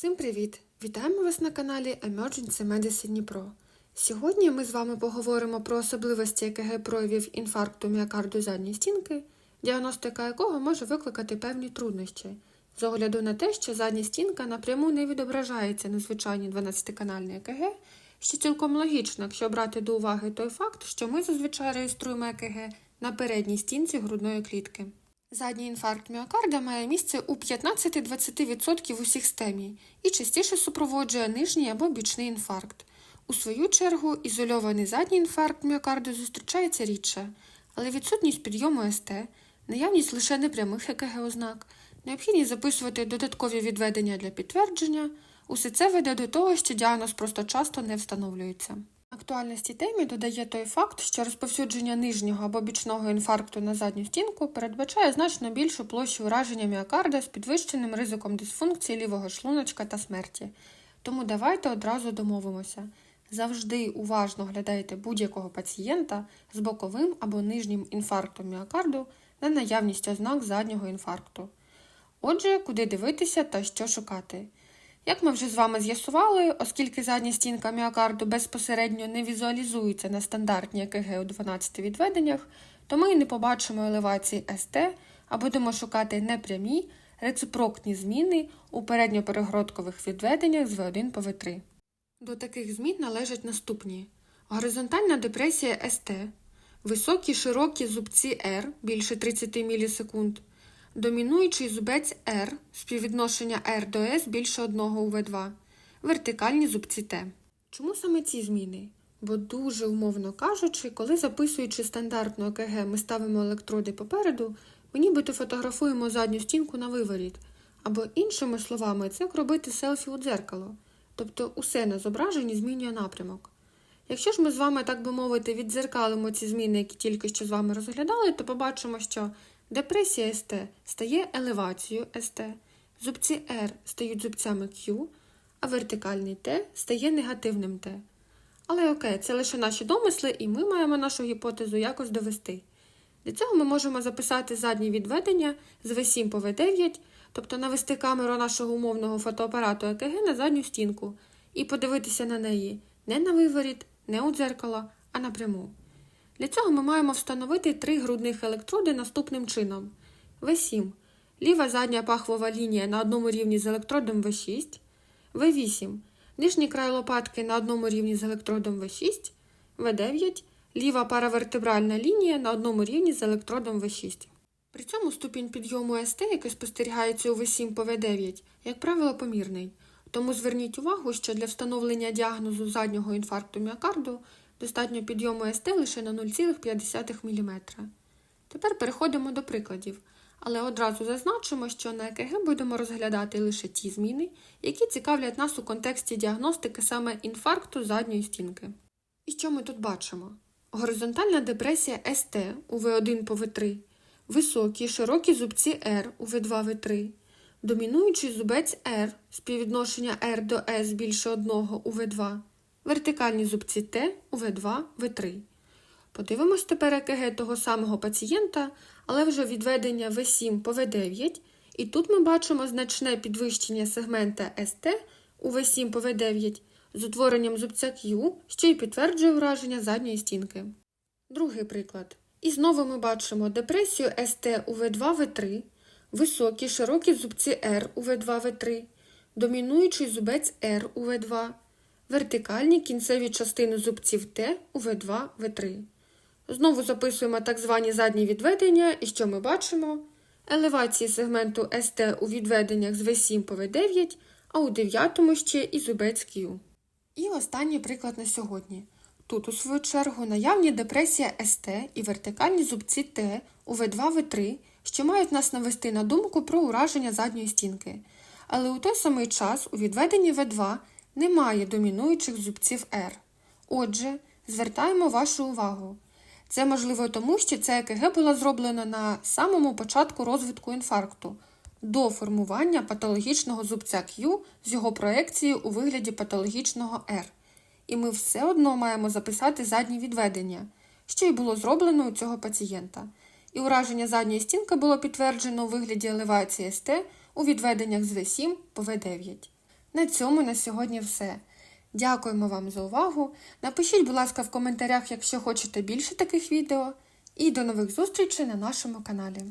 Всім привіт! Вітаємо вас на каналі Emergency Medicine Дніпро. Сьогодні ми з вами поговоримо про особливості ЕКГ проявів інфаркту міокарду задньої стінки, діагностика якого може викликати певні труднощі, з огляду на те, що задня стінка напряму не відображається на звичайній 12-канальній ЕКГ, що цілком логічно, якщо брати до уваги той факт, що ми зазвичай реєструємо ЕКГ на передній стінці грудної клітки. Задній інфаркт міокарда має місце у 15-20% усіх стемій і частіше супроводжує нижній або бічний інфаркт. У свою чергу, ізольований задній інфаркт міокарду зустрічається рідше, але відсутність підйому СТ, наявність лише непрямих ЕКГ ознак, необхідність записувати додаткові відведення для підтвердження усе це веде до того, що діагноз просто часто не встановлюється. Актуальності темі додає той факт, що розповсюдження нижнього або бічного інфаркту на задню стінку передбачає значно більшу площу ураження міокарда з підвищеним ризиком дисфункції лівого шлуночка та смерті. Тому давайте одразу домовимося. Завжди уважно глядайте будь-якого пацієнта з боковим або нижнім інфарктом міокарду на наявність ознак заднього інфаркту. Отже, куди дивитися та що шукати. Як ми вже з вами з'ясували, оскільки задня стінка міокарду безпосередньо не візуалізується на стандартній ЕКГ у 12 відведеннях, то ми не побачимо елевації СТ, а будемо шукати непрямі рецепрокні зміни у передньоперегородкових відведеннях з В1 по В3. До таких змін належать наступні: горизонтальна депресія СТ, високі широкі зубці R більше 30 мілісекунд, домінуючий зубець R, співвідношення R до S більше 1 у В2, вертикальні зубці Т. Чому саме ці зміни? Бо дуже умовно кажучи, коли записуючи стандартну ЕКГ, ми ставимо електроди попереду, ми нібито фотографуємо задню стінку на виворіт, або іншими словами, це як робити селфі у дзеркало, тобто усе на зображенні змінює напрямок. Якщо ж ми з вами, так би мовити, віддзеркалимо ці зміни, які тільки що з вами розглядали, то побачимо, що депресія СТ стає елевацією СТ, зубці R стають зубцями Q, а вертикальний Т стає негативним Т. Але окей, це лише наші домисли, і ми маємо нашу гіпотезу якось довести. Для цього ми можемо записати задні відведення з V7 по V9, тобто навести камеру нашого умовного фотоапарату ЕКГ на задню стінку і подивитися на неї не на виворіт, не у дзеркало, а напряму. Для цього ми маємо встановити три грудних електроди наступним чином: В7 ліва задня пахвова лінія на одному рівні з електродом В6, В8 нижній край лопатки на одному рівні з електродом В6, В9 ліва паравертебральна лінія на одному рівні з електродом В6. При цьому ступінь підйому СТ, який спостерігається у В7 по В9, як правило, помірний. Тому зверніть увагу, що для встановлення діагнозу заднього інфаркту міокарду достатньо підйому СТ лише на 0,5 мм. Тепер переходимо до прикладів, але одразу зазначимо, що на ЕКГ будемо розглядати лише ті зміни, які цікавлять нас у контексті діагностики саме інфаркту задньої стінки. І що ми тут бачимо? Горизонтальна депресія СТ у В1 по В3, високі широкі зубці R у В2 В3, домінуючий зубець R, співвідношення R до S більше 1 у В2, вертикальні зубці Т у В2 В3. Подивимось тепер ЕКГ того самого пацієнта, але вже відведення В7 по В9, і тут ми бачимо значне підвищення сегмента СТ у В7 по В9 з утворенням зубця Q, що й підтверджує враження задньої стінки. Другий приклад. І знову ми бачимо депресію СТ у В2 В3, високі широкі зубці R у В2 В3, домінуючий зубець R у В2, вертикальні кінцеві частини зубців Т у В2 В3. Знову записуємо так звані задні відведення, і що ми бачимо? Елевації сегменту СТ у відведеннях з В7 по В9, а у дев'ятому ще і зубець Q. І останній приклад на сьогодні. Тут, у свою чергу, наявні депресія СТ і вертикальні зубці Т у В2 В3, що мають нас навести на думку про ураження задньої стінки. Але у той самий час у відведенні В2 немає домінуючих зубців R. Отже, звертаємо вашу увагу. Це можливо тому, що це ЕКГ було зроблено на самому початку розвитку інфаркту, до формування патологічного зубця Q з його проекцією у вигляді патологічного R. І ми все одно маємо записати задні відведення, що й було зроблено у цього пацієнта. І ураження задньої стінки було підтверджено у вигляді елевації СТ у відведеннях з В7 по В9. На цьому на сьогодні все. Дякуємо вам за увагу. Напишіть, будь ласка, в коментарях, якщо хочете більше таких відео. І до нових зустрічей на нашому каналі.